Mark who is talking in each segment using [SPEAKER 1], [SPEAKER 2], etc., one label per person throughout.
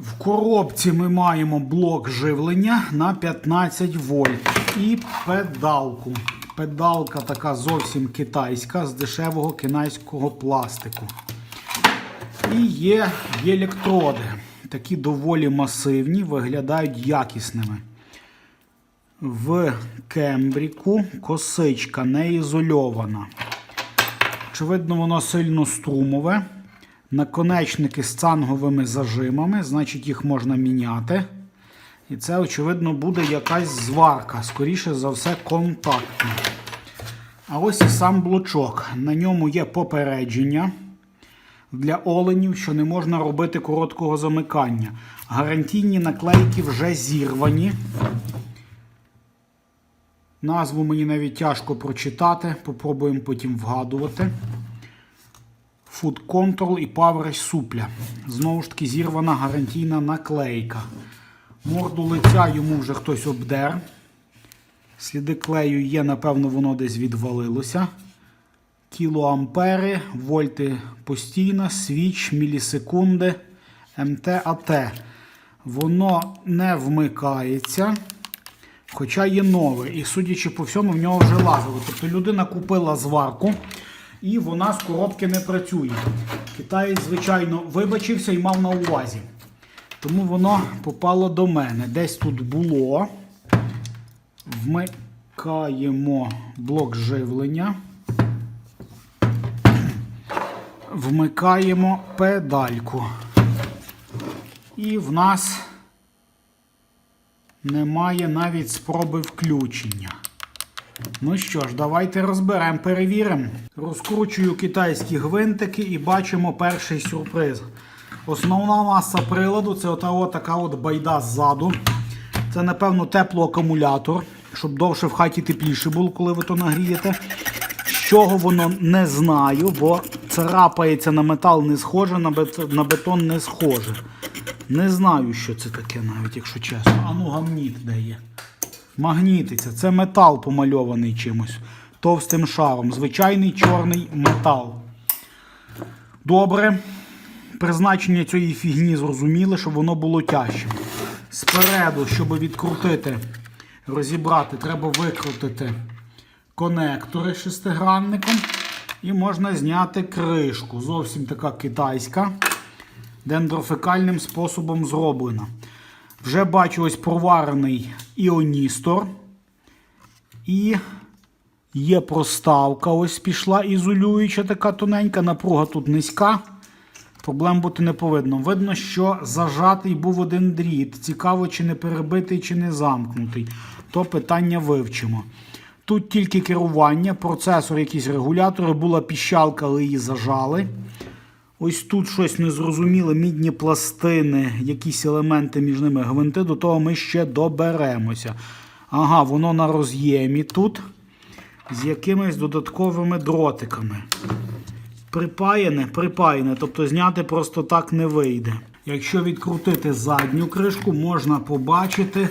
[SPEAKER 1] В коробці ми маємо блок живлення на 15 вольт і педалку. Педалка така зовсім китайська з дешевого китайського пластику. І є електроди. Такі доволі масивні, виглядають якісними. В кембріку косичка не ізольована. Очевидно, воно сильно струмове. Наконечники з цанговими зажимами, значить їх можна міняти. І це, очевидно, буде якась зварка, скоріше за все, контактна. А ось і сам блочок. На ньому є попередження для оленів, що не можна робити короткого замикання. Гарантійні наклейки вже зірвані. Назву мені навіть тяжко прочитати, попробуємо потім вгадувати. Food Control і Power супля. Знову ж таки, зірвана гарантійна наклейка. Морду лиця йому вже хтось обдер. Сліди клею є, напевно, воно десь відвалилося. Кілоампери, вольти постійно, свіч, мілісекунди, МТ, АТ. Воно не вмикається. Хоча є нове. І судячи по всьому, в нього вже лазило. Тобто людина купила зварку і вона з коробки не працює. Китаєць, звичайно, вибачився і мав на увазі. Тому воно попало до мене. Десь тут було. Вмикаємо блок живлення. Вмикаємо педальку. І в нас немає навіть спроби включення. Ну що ж, давайте розберемо, перевіримо. Розкручую китайські гвинтики і бачимо перший сюрприз. Основна маса приладу це ота от така от байда ззаду. Це, напевно, теплоакумулятор, щоб довше в хаті тепліше було, коли ви то нагрієте. З чого воно не знаю, бо царапається на метал не схоже, на бетон не схоже. Не знаю, що це таке, навіть, якщо чесно. А ну гамніт де є. Магнітиться. Це метал помальований чимось. Товстим шаром. Звичайний чорний метал. Добре. Призначення цієї фігні зрозуміле, щоб воно було тяжчим. Спереду, щоб відкрутити, розібрати, треба викрутити конектори шестигранником. І можна зняти кришку. Зовсім така китайська. Дендрофекальним способом зроблена. Вже бачу ось проварений іоністор. І є проставка. Ось пішла ізолююча, така тоненька, напруга тут низька. Проблем бути не повинно. Видно, що зажатий був один дріт. Цікаво, чи не перебитий, чи не замкнутий. То питання вивчимо. Тут тільки керування, процесор, якісь регулятори, була піщалка, але її зажали. Ось тут щось незрозуміле, мідні пластини, якісь елементи між ними гвинти, до того ми ще доберемося. Ага, воно на роз'ємі тут з якимись додатковими дротиками. Припаяне, припаяне, тобто зняти просто так не вийде. Якщо відкрутити задню кришку, можна побачити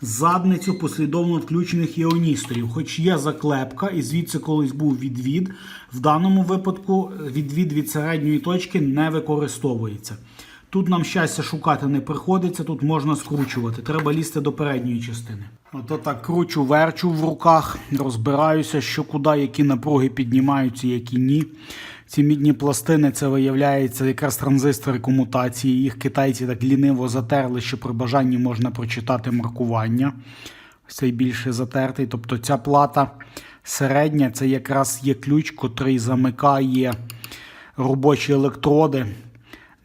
[SPEAKER 1] задницю послідовно включених іоністорів. Хоч є заклепка, і звідси колись був відвід. В даному випадку відвід від середньої точки не використовується. Тут нам щастя шукати не приходиться, тут можна скручувати. Треба лізти до передньої частини. Ото так кручу, верчу в руках, розбираюся, що куди, які напруги піднімаються, які ні. Ці мідні пластини це виявляється якраз транзистори комутації. Їх китайці так ліниво затерли, що при бажанні можна прочитати маркування. Цей більше затертий. Тобто ця плата середня це якраз є ключ, котрий замикає робочі електроди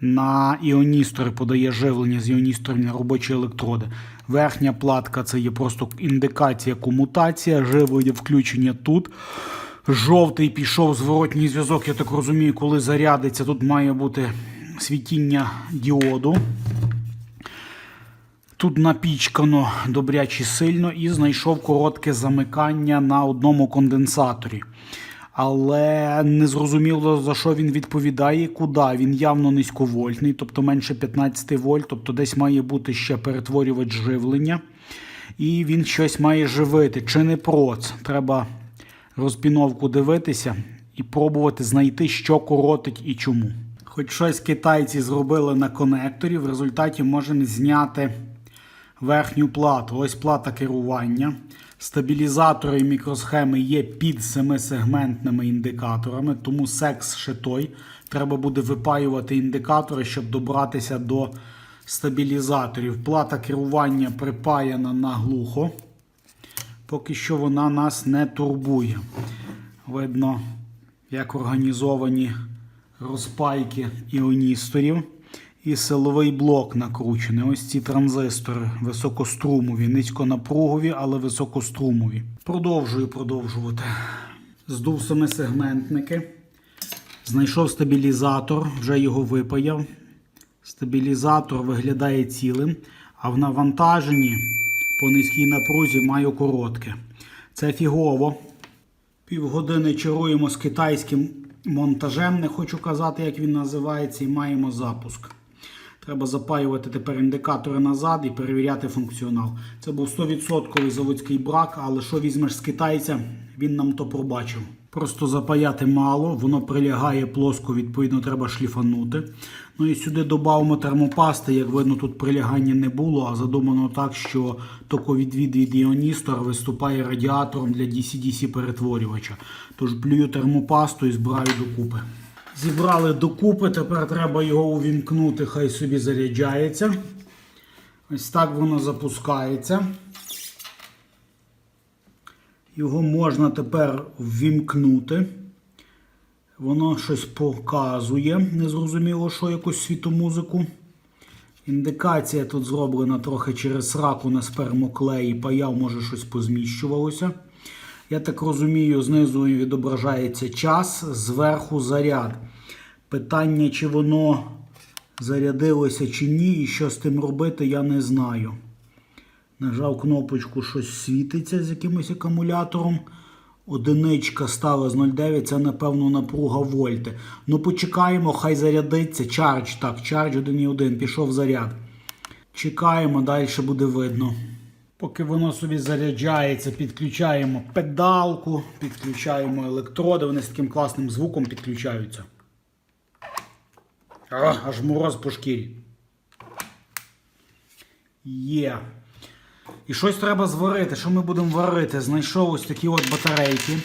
[SPEAKER 1] на іоністори, подає живлення з іоністорів на робочі електроди. Верхня платка це є просто індикація комутація, живлення включення тут. Жовтий пішов зворотній зв'язок, я так розумію, коли зарядиться, тут має бути світіння діоду. Тут напічкано добряче сильно і знайшов коротке замикання на одному конденсаторі. Але не зрозуміло, за що він відповідає, куди. Він явно низьковольтний, тобто менше 15 вольт, тобто десь має бути ще перетворювач живлення. І він щось має живити. Чи не проц? Треба розпіновку дивитися і пробувати знайти, що коротить і чому. Хоч щось китайці зробили на конекторі, в результаті можемо зняти верхню плату. Ось плата керування. Стабілізатори і мікросхеми є під семисегментними індикаторами, тому секс ще той. Треба буде випаювати індикатори, щоб добратися до стабілізаторів. Плата керування припаяна наглухо. Поки що вона нас не турбує. Видно, як організовані розпайки іоністорів. І силовий блок накручений. Ось ці транзистори високострумові, низьконапругові, але високострумові. Продовжую продовжувати. Здув семисегментники. Знайшов стабілізатор, вже його випаяв. Стабілізатор виглядає цілим, а в навантаженні по низькій напрузі маю коротке. Це фігово. Півгодини чаруємо з китайським монтажем, не хочу казати, як він називається, і маємо запуск. Треба запаювати тепер індикатори назад і перевіряти функціонал. Це був 100% заводський брак, але що візьмеш з китайця, він нам то пробачив. Просто запаяти мало, воно прилягає плоско, відповідно, треба шліфанути. Ну і сюди додамо термопасти. Як видно, тут прилягання не було, а задумано так, що токовідвід від іоністора виступає радіатором для DC-DC перетворювача. Тож плюю термопасту і збираю докупи. Зібрали докупи, тепер треба його увімкнути, хай собі заряджається. Ось так воно запускається. Його можна тепер ввімкнути. Воно щось показує, незрозуміло, що якусь світомузику. Індикація тут зроблена трохи через раку на спермоклеї, паяв, може щось позміщувалося. Я так розумію, знизу відображається час, зверху заряд. Питання, чи воно зарядилося чи ні, і що з тим робити, я не знаю. Нажав кнопочку, щось світиться з якимось акумулятором. Одиничка стала з 0,9, це, напевно, напруга вольти. Ну, почекаємо, хай зарядиться. Чардж, так, чардж 1,1, пішов заряд. Чекаємо, далі буде видно. Поки воно собі заряджається, підключаємо педалку, підключаємо електроди, вони з таким класним звуком підключаються. А, аж мороз по шкірі. Є. І щось треба зварити. Що ми будемо варити? Знайшов ось такі от батарейки.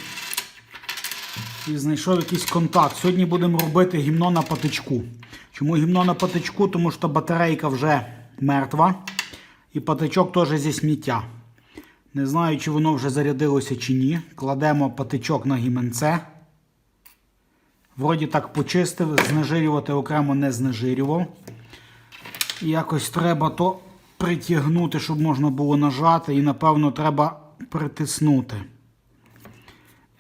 [SPEAKER 1] І знайшов якийсь контакт. Сьогодні будемо робити гімно на патичку. Чому гімно на патичку? Тому що батарейка вже мертва. І патичок теж зі сміття. Не знаю, чи воно вже зарядилося чи ні. Кладемо патичок на гіменце. Вроді так почистив, знежирювати окремо не знежирював. Якось треба то притягнути, щоб можна було нажати. І, напевно, треба притиснути.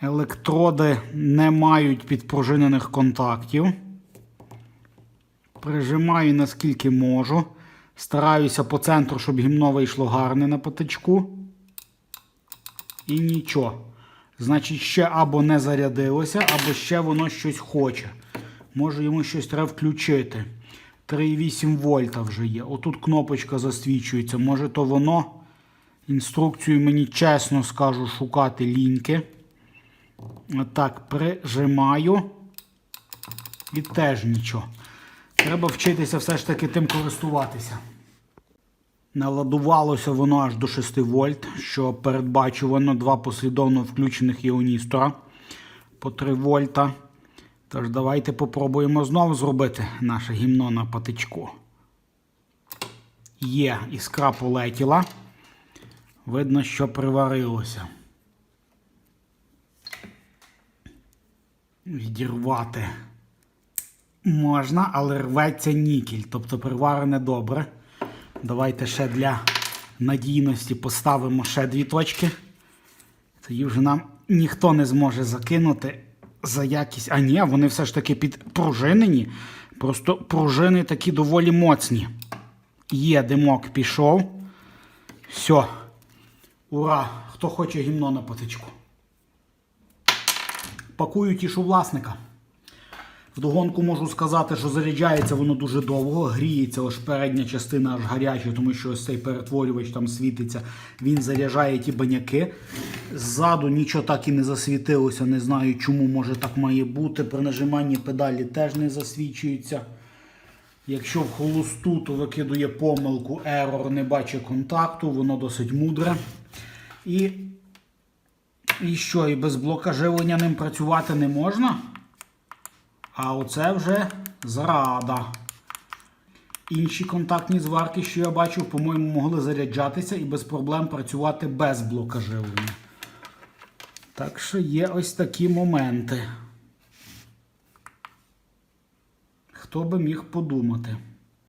[SPEAKER 1] Електроди не мають підпружинених контактів. Прижимаю наскільки можу. Стараюся по центру, щоб гімно вийшло гарне на патичку. І нічого. Значить, ще або не зарядилося, або ще воно щось хоче. Може йому щось треба включити. 3,8 вольта вже є. Отут кнопочка засвічується. Може, то воно. Інструкцію мені чесно скажу шукати ліньки. Отак, прижимаю. І теж нічого. Треба вчитися все ж таки тим користуватися. Наладувалося воно аж до 6 вольт, що передбачувано два послідовно включених іоністора по 3 вольта. Тож давайте попробуємо знову зробити наше гімно на патичку. Є, іскра полетіла. Видно, що приварилося. Відірвати можна, але рветься нікель, тобто приварене добре. Давайте ще для надійності поставимо ще дві точки. Тоді вже нам ніхто не зможе закинути за якість. А ні, вони все ж таки підпружинені. Просто пружини такі доволі моцні. Є димок пішов. Все. Ура! Хто хоче гімно на патичку. Пакую тішу власника. Вдогонку можу сказати, що заряджається воно дуже довго, гріється ось передня частина аж гаряча, тому що ось цей перетворювач там світиться, він заряджає ті баняки. Ззаду нічого так і не засвітилося, не знаю чому, може так має бути. При нажиманні педалі теж не засвічується. Якщо в холосту, то викидує помилку, ерор, не бачить контакту, воно досить мудре. І, і що, і без блока живлення ним працювати не можна? А оце вже зрада. Інші контактні зварки, що я бачив, по-моєму, могли заряджатися і без проблем працювати без блока живлення. Так що є ось такі моменти. Хто би міг подумати?